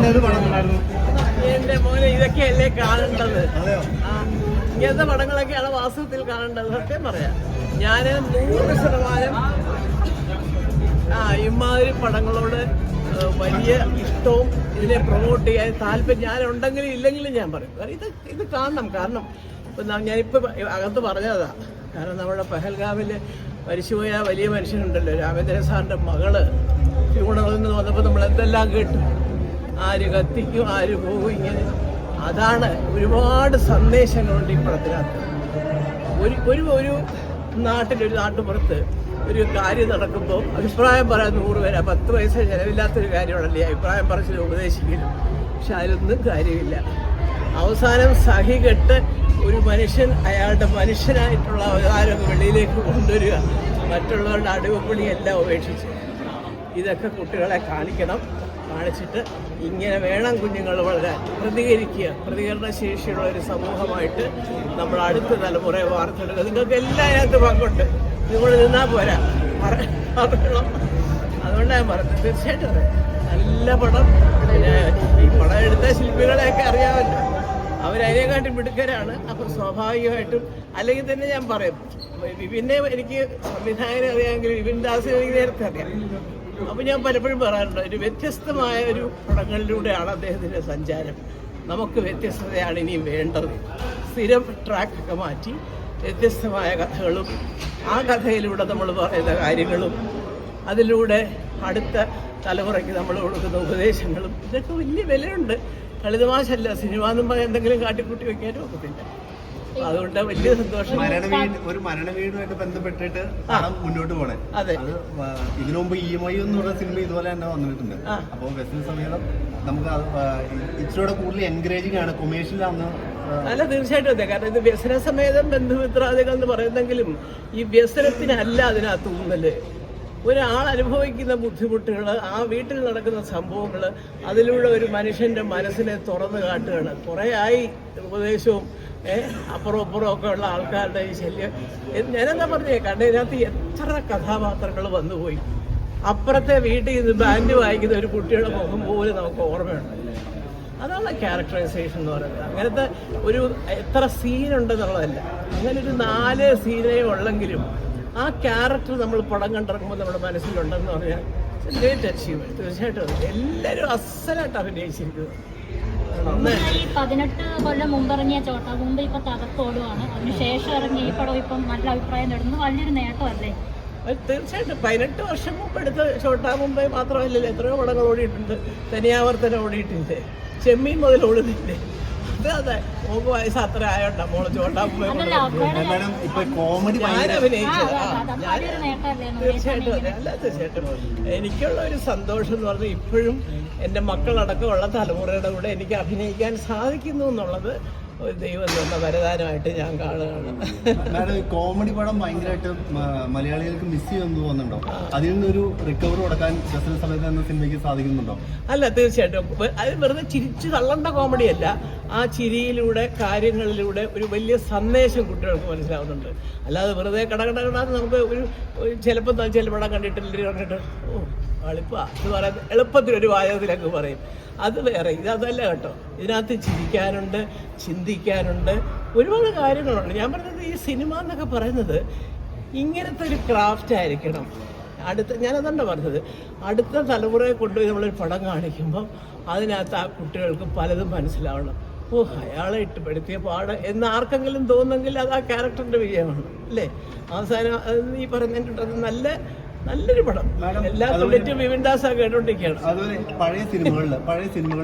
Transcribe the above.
പടം എന്റെ മോനെ ഇതൊക്കെയല്ലേ കാണേണ്ടത്? ഇങ്ങനത്തെ പടങ്ങളൊക്കെയാണ് വാസ്തവത്തിൽ കാണേണ്ടത്. സത്യം പറയാം. ഞാൻ നൂറ് ശതമാനം ആ ഇമാതിരി പടങ്ങളോട് വലിയ ഇഷ്ടവും ഇതിനെ പ്രൊമോട്ട് ചെയ്യാൻ താല്പര്യം ഞാൻ ഉണ്ടെങ്കിലും ഇല്ലെങ്കിലും ഞാൻ പറയും. കാരണം ഇത് ഇത് കാണണം. കാരണം ഇപ്പം ഞാനിപ്പോ ഞാനിപ്പോൾ അകത്ത് പറഞ്ഞതാ. കാരണം നമ്മുടെ പെഹൽഗാമിൽ മരിച്ചുപോയ വലിയ മനുഷ്യനുണ്ടല്ലോ രാമേന്ദ്രൻ സാറിന്റെ മകൾ. ഇവിടെ നിന്ന് വന്നപ്പോൾ നമ്മൾ എന്തെല്ലാം കേട്ടു. ആര് കത്തിക്കും ആര് പോകും ഇങ്ങനെ. അതാണ് ഒരുപാട് സന്ദേശങ്ങളുണ്ട് ഈ പടത്തിനകത്ത് ഒരു ഒരു ഒരു നാട്ടിലൊരു നാട്ടുപുറത്ത് ഒരു കാര്യം നടക്കുമ്പോൾ അഭിപ്രായം പറയാൻ നൂറ് പേരാ. പത്ത് പൈസ ചിലവില്ലാത്തൊരു കാര്യമാണല്ലേ അഭിപ്രായം പറച്ചിൽ ഉപദേശിക്കലും. പക്ഷെ അതിലൊന്നും കാര്യമില്ല. അവസാനം സഹി കെട്ട് ഒരു മനുഷ്യൻ അയാളുടെ മനുഷ്യനായിട്ടുള്ള അവതാരം വെളിയിലേക്ക് കൊണ്ടുവരിക. മറ്റുള്ളവരുടെ അടിവപ്പണിയെല്ലാം ഉപേക്ഷിച്ച്. ഇതൊക്കെ കുട്ടികളെ കാണിക്കണം. കാണിച്ചിട്ട് ഇങ്ങനെ വേണം കുഞ്ഞുങ്ങൾ വളരാൻ. പ്രതികരിക്കുക. പ്രതികരണ ശേഷിയുള്ള ഒരു സമൂഹമായിട്ട് നമ്മൾ അടുത്ത തലമുറയെ വാർത്തെടുക്കുക. നിങ്ങൾക്ക് എല്ലാം അതിനകത്ത് പങ്കുണ്ട്. നിങ്ങൾ നിന്നാൽ പോരാ. അതുകൊണ്ട് അതുകൊണ്ടാണ് ഞാൻ പറഞ്ഞത്. തീർച്ചയായിട്ടും നല്ല പടം. ഈ പടം എടുത്ത ശില്പികളെയൊക്കെ അറിയാമല്ലോ. അവരതിനെക്കാട്ടി മിടുക്കരാണ്. അപ്പം സ്വാഭാവികമായിട്ടും അല്ലെങ്കിൽ തന്നെ ഞാൻ പറയും. വിപിനെ എനിക്ക് സംവിധായകനെ അറിയാമെങ്കിൽ വിപിൻ ദാസിനെ എനിക്ക് നേരത്തെ അറിയാം. അപ്പം ഞാൻ പലപ്പോഴും പറയാറുണ്ട് ഒരു വ്യത്യസ്തമായ ഒരു പടങ്ങളിലൂടെയാണ് അദ്ദേഹത്തിന്റെ സഞ്ചാരം. നമുക്ക് വ്യത്യസ്തതയാണ് ഇനിയും വേണ്ടത്. സ്ഥിരം ട്രാക്കൊക്കെ മാറ്റി വ്യത്യസ്തമായ കഥകളും ആ കഥയിലൂടെ നമ്മൾ പറയുന്ന കാര്യങ്ങളും അതിലൂടെ അടുത്ത തലമുറയ്ക്ക് നമ്മൾ കൊടുക്കുന്ന ഉപദേശങ്ങളും ഇതൊക്കെ വലിയ വിലയുണ്ട്. കളിതമാശല്ല സിനിമ എന്നും പറഞ്ഞാൽ എന്തെങ്കിലും കാട്ടിക്കൂട്ടി വെക്കാനും ഒക്കത്തില്ല അതുകൊണ്ട് വലിയ സന്തോഷം. മരണ വീട് ഒരു മരണ വീടുമായിട്ട് ബന്ധപ്പെട്ടിട്ട് പടം മുന്നോട്ട് പോണേ. അതെ. ഇതിനു മുമ്പ് ഇ എം ഐ എന്ന് പറഞ്ഞ സിനിമ ഇതുപോലെ തന്നെ വന്നിട്ടുണ്ട്. അപ്പോൾ ബസ്സിന് സമേതം നമുക്ക് ഇച്ചിരൂടെ കൂടുതൽ എൻകറേജിംഗ് ആണ്. കൊമേഴ്ഷ്യലാന്ന് അല്ല തീർച്ചയായിട്ടും അതെ. കാരണം ഇത് വ്യസന സമേതം ബന്ധുമിത്രാദികൾ എന്ന് പറയുന്നെങ്കിലും ഈ വ്യസനത്തിനല്ല അതിനകത്ത് ഊന്നൽ. ഒരാൾ അനുഭവിക്കുന്ന ബുദ്ധിമുട്ടുകൾ ആ വീട്ടിൽ നടക്കുന്ന സംഭവങ്ങൾ അതിലൂടെ ഒരു മനുഷ്യന്റെ മനസ്സിനെ തുറന്നു കാട്ടുകയാണ്. കുറേ ആയി ഉപദേശവും അപ്പുറം അപ്പുറം ഒക്കെ ഉള്ള ആൾക്കാരുടെ ഈ ശല്യം. ഞാനെന്താ പറഞ്ഞേ? കാരണം ഇതിനകത്ത് എത്ര കഥാപാത്രങ്ങൾ വന്നുപോയി. അപ്പുറത്തെ വീട്ടിൽ നിന്ന് ബാൻഡ് വായിക്കുന്ന ഒരു കുട്ടിയുടെ മുഖം പോലും നമുക്ക് ഓർമ്മയുണ്ട്. അതാണ് ക്യാരക്ടറൈസേഷൻ എന്ന് പറയുന്നത്. അങ്ങനത്തെ ഒരു എത്ര സീനുണ്ടെന്നുള്ളതല്ല അങ്ങനെ ഒരു നാല് സീനേ ഉള്ളെങ്കിലും ആ ക്യാരക്ടർ നമ്മൾ പടം കണ്ടിറങ്ങുമ്പോൾ നമ്മുടെ മനസ്സിലുണ്ടെന്ന് പറഞ്ഞാൽ ഗ്രേറ്റ് അച്ചീവ്മെന്റ് തീർച്ചയായിട്ടും. എല്ലാവരും അസലായിട്ട് അഭിനയിച്ചിരിക്കുന്നത് പതിനെട്ട് കൊല്ലം മുമ്പ് ഇറങ്ങിയ ചോട്ടാ മുമ്പ് ഇപ്പൊ തകർത്തോടുവാണ്. അതിനുശേഷം ഇറങ്ങിയ ഈ പടം ഇപ്പം നല്ല അഭിപ്രായം നേടുന്നത് വലിയൊരു നേട്ടമല്ലേ? തീർച്ചയായിട്ടും പതിനെട്ട് വർഷം മുമ്പ് എടുത്ത ചോട്ടാ മുംബൈ മാത്രമല്ലല്ലോ എത്രയോ പടങ്ങൾ ഓടിയിട്ടുണ്ട്. തനിയാവർത്തനം ഓടിയിട്ടില്ലേ? ചെമ്മീൻ മുതൽ ഓടുന്നില്ലേ? അത് അതെ. മോക്ക് വയസ്സ് അത്ര ആയോണ്ടാ മോൾ ചോട്ടാ മുംബൈ അതല്ല അമ്മയുടെ മാഡം ഇപ്പൊ കോമഡി ഞാൻ ഭയങ്കര ആ, അഭിനയിച്ചത് അത്. ആ, അത് ഞാൻ വലിയൊരു നേട്ടമല്ലേ എന്ന് തീർച്ചയായിട്ടും അതെ അല്ല തീർച്ചയായിട്ടും. എനിക്കുള്ള ഒരു സന്തോഷം എന്ന് പറഞ്ഞാൽ ഇപ്പോഴും എന്റെ മക്കളടക്കമുള്ള തലമുറയുടെ കൂടെ എനിക്ക് അഭിനയിക്കാൻ സാധിക്കുന്നു എന്നുള്ളത് ദൈവം തന്ന വരദാനമായിട്ട് ഞാൻ കാണുകയാണ്. കോമഡി പടം ഭയങ്കരമായിട്ട് മലയാളികൾക്ക് മിസ് ചെയ്യുമെന്ന് തോന്നുന്നുണ്ടോ? അതിൽ നിന്നൊരു റിക്കവർ കൊടുക്കാൻ ബസ്സിന് സമയത്ത് എന്ന സിനിമയ്ക്ക് സാധിക്കുന്നുണ്ടോ? അല്ല തീർച്ചയായിട്ടും. അത് വെറുതെ ചിരിച്ചു തള്ളണ്ട കോമഡി അല്ല. ആ ചിരിയിലൂടെ കാര്യങ്ങളിലൂടെ ഒരു വലിയ സന്ദേശം കുട്ടികൾക്ക് മനസ്സിലാവുന്നുണ്ട്. അല്ലാതെ വെറുതെ കടകടകടാന്ന് നമുക്ക് ഒരു ഒരു ചിലപ്പോൾ ചില പടം കണ്ടിട്ടില്ല കണ്ടിട്ട് ഓ എളുപ്പാ എന്ന് പറയുന്നത് എളുപ്പത്തിൽ ഒരു വാചകത്തിലൊക്കെ പറയും. അത് വേറെ ഇതല്ല കേട്ടോ. ഇതിനകത്ത് ചിരിക്കാനുണ്ട് ചിന്തിക്കാനുണ്ട് ഒരുപാട് കാര്യങ്ങളുണ്ട്. ഞാൻ പറഞ്ഞത് ഈ സിനിമ എന്നൊക്കെ പറയുന്നത് ഇങ്ങനത്തെ ഒരു ക്രാഫ്റ്റ് ആയിരിക്കണം. അടുത്ത ഞാനതണ്ട പറഞ്ഞത്. അടുത്ത തലമുറയെ കൊണ്ടുപോയി നമ്മളൊരു പടം കാണിക്കുമ്പം അതിനകത്ത് ആ കുട്ടികൾക്ക് പലതും മനസ്സിലാവണം. ഓ അയാളെ ഇട്ടുപെടുത്തിയ പാട് എന്ന് ആർക്കെങ്കിലും തോന്നുന്നെങ്കിൽ അത് ആ ക്യാരക്ടറിന്റെ വിജയമാണ്. അല്ലേ? അവസാനം നീ പറഞ്ഞിട്ടുണ്ടത് നല്ല നല്ലൊരു പടം. എല്ലാ തുള്ളിറ്റും ആ കേട്ടോണ്ടിരിക്കുകയാണ്. അതുപോലെ പഴയ സിനിമകളിൽ പഴയ സിനിമകൾ